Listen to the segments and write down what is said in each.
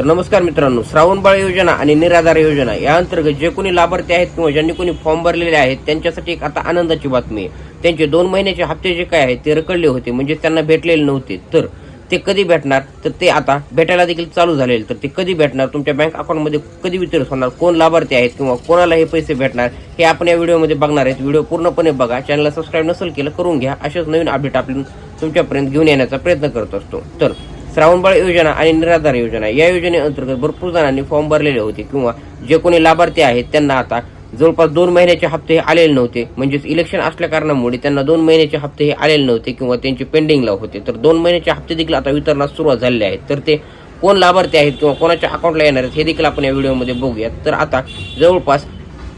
तर नमस्कार मित्रांनो श्रावणबाळ योजना आणि निराधार योजना या अंतर्गत जे कोणी लाभार्थी आहेत किंवा ज्यांनी कोणी फॉर्म भरलेले आहेत त्यांच्यासाठी एक आता आनंदाची बातमी आहे. त्यांचे दोन महिन्याचे हप्ते जे काय आहेत ते रकडले होते म्हणजे त्यांना भेटलेले नव्हते. तर ते कधी भेटणार? तर ते आता भेटायला देखील चालू झालेले. तर ते कधी भेटणार? तुमच्या बँक अकाउंटमध्ये कधी वितरित होणार? कोण लाभार्थी आहेत किंवा कोणाला हे पैसे भेटणार? हे आपण या व्हिडिओमध्ये बघणार आहेत. व्हिडिओ पूर्णपणे बघा. चॅनलला सबस्क्राईब नसेल केलं करून घ्या. अशाच नवीन अपडेट आपण तुमच्यापर्यंत घेऊन येण्याचा प्रयत्न करत असतो. तर श्रावणबाळ योजना आणि निराधार योजना या योजनेअंतर्गत भरपूर जणांनी फॉर्म भरलेले होते किंवा जे कोणी लाभार्थी आहेत त्यांना आता जवळपास दोन महिन्याचे हप्ते हे आलेले नव्हते. म्हणजेच इलेक्शन असल्या कारणामुळे त्यांना दोन महिन्याचे हप्ते हे आलेले नव्हते किंवा त्यांचे पेंडिंगला होते. तर दोन महिन्याचे हप्ते देखील आता वितरणास सुरुवात झालेले आहेत तर ते कोण लाभार्थी आहेत किंवा कोणाच्या अकाउंटला येणार आहेत हे देखील आपण या व्हिडिओमध्ये बघूयात. तर आता जवळपास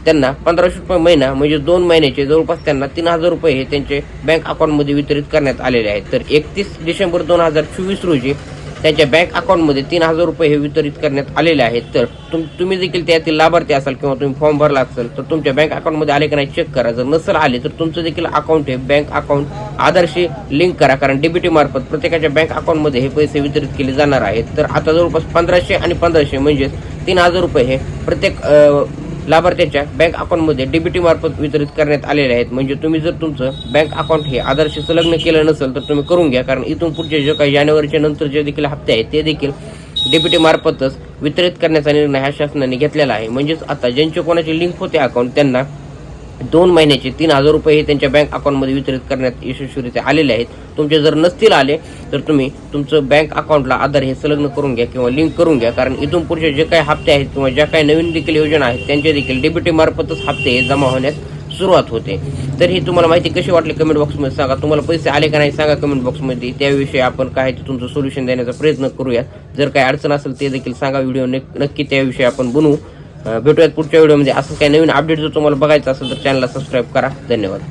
त्यांना पंधराशे रुपये महिना म्हणजे दोन महिन्याचे जवळपास त्यांना तीन हजार रुपये हे त्यांचे बँक अकाउंटमध्ये वितरित करण्यात आलेले आहेत. तर एकतीस डिसेंबर दोन हजार चोवीस रोजी त्यांच्या बँक अकाउंटमध्ये तीन हजार रुपये हे वितरित करण्यात आलेले आहेत. तर तुम तुम्ही देखील त्यातील लाभार्थी असाल किंवा तुम्ही फॉर्म भरला असाल तर तुमच्या बँक अकाउंटमध्ये आले का नाही चेक करा. जर नसेल आले तर तुमचं देखील अकाउंट हे बँक अकाउंट आधारशी लिंक करा कारण डीबीटी मार्फत प्रत्येकाच्या बँक अकाउंटमध्ये हे पैसे वितरित केले जाणार आहेत. तर आता जवळपास पंधराशे आणि पंधराशे म्हणजेच तीन हजार रुपये हे प्रत्येक लाभार्थ्याच्या बँक अकाउंटमध्ये डीबीटी मार्फत वितरित करण्यात आलेले आहेत. म्हणजे तुम्ही जर तुमचं बँक अकाउंट हे आधारशी संलग्न केलं नसेल तर तुम्ही करून घ्या. कारण इथून पुढचे जे काही जानेवारीच्या नंतर जे देखील हप्ते आहेत ते देखील डीबीटी मार्फतच वितरित करण्याचा निर्णय ह्या शासनाने घेतलेला आहे. म्हणजेच आता ज्यांचे कोणाचे लिंक होते अकाउंट त्यांना दोन महिन्याचे तीन हजार रुपये हे त्यांच्या बँक अकाउंटमध्ये वितरित करण्यात यशस्वीरित्या आलेले आहेत. तुमचे जर नसतील आले तर तुम्ही तुमचं बँक अकाउंटला आधार हे संलग्न करून घ्या किंवा लिंक करून घ्या. कारण इथून पुढचे जे काही हप्ते आहेत किंवा ज्या काही नवीन देखील योजना आहेत त्यांचे देखील डेबिटीमार्फतच हप्ते हे जमा होण्यास सुरुवात होते. तर ही तुम्हाला माहिती कशी वाटली कमेंट बॉक्समध्ये सांगा. तुम्हाला पैसे आले का नाही सांगा कमेंट बॉक्समध्ये त्याविषयी आपण काय ते तुमचं सोल्युशन देण्याचा प्रयत्न करूयात. जर काही अडचण असेल ते देखील सांगा. व्हिडिओ नक्की त्याविषयी आपण बनवू. भेटूयात पुढच्या व्हिडिओमध्ये असं काही नवीन अपडेट जर तुम्हाला बघायचं असेल तर चॅनलला सबस्क्राईब करा. धन्यवाद.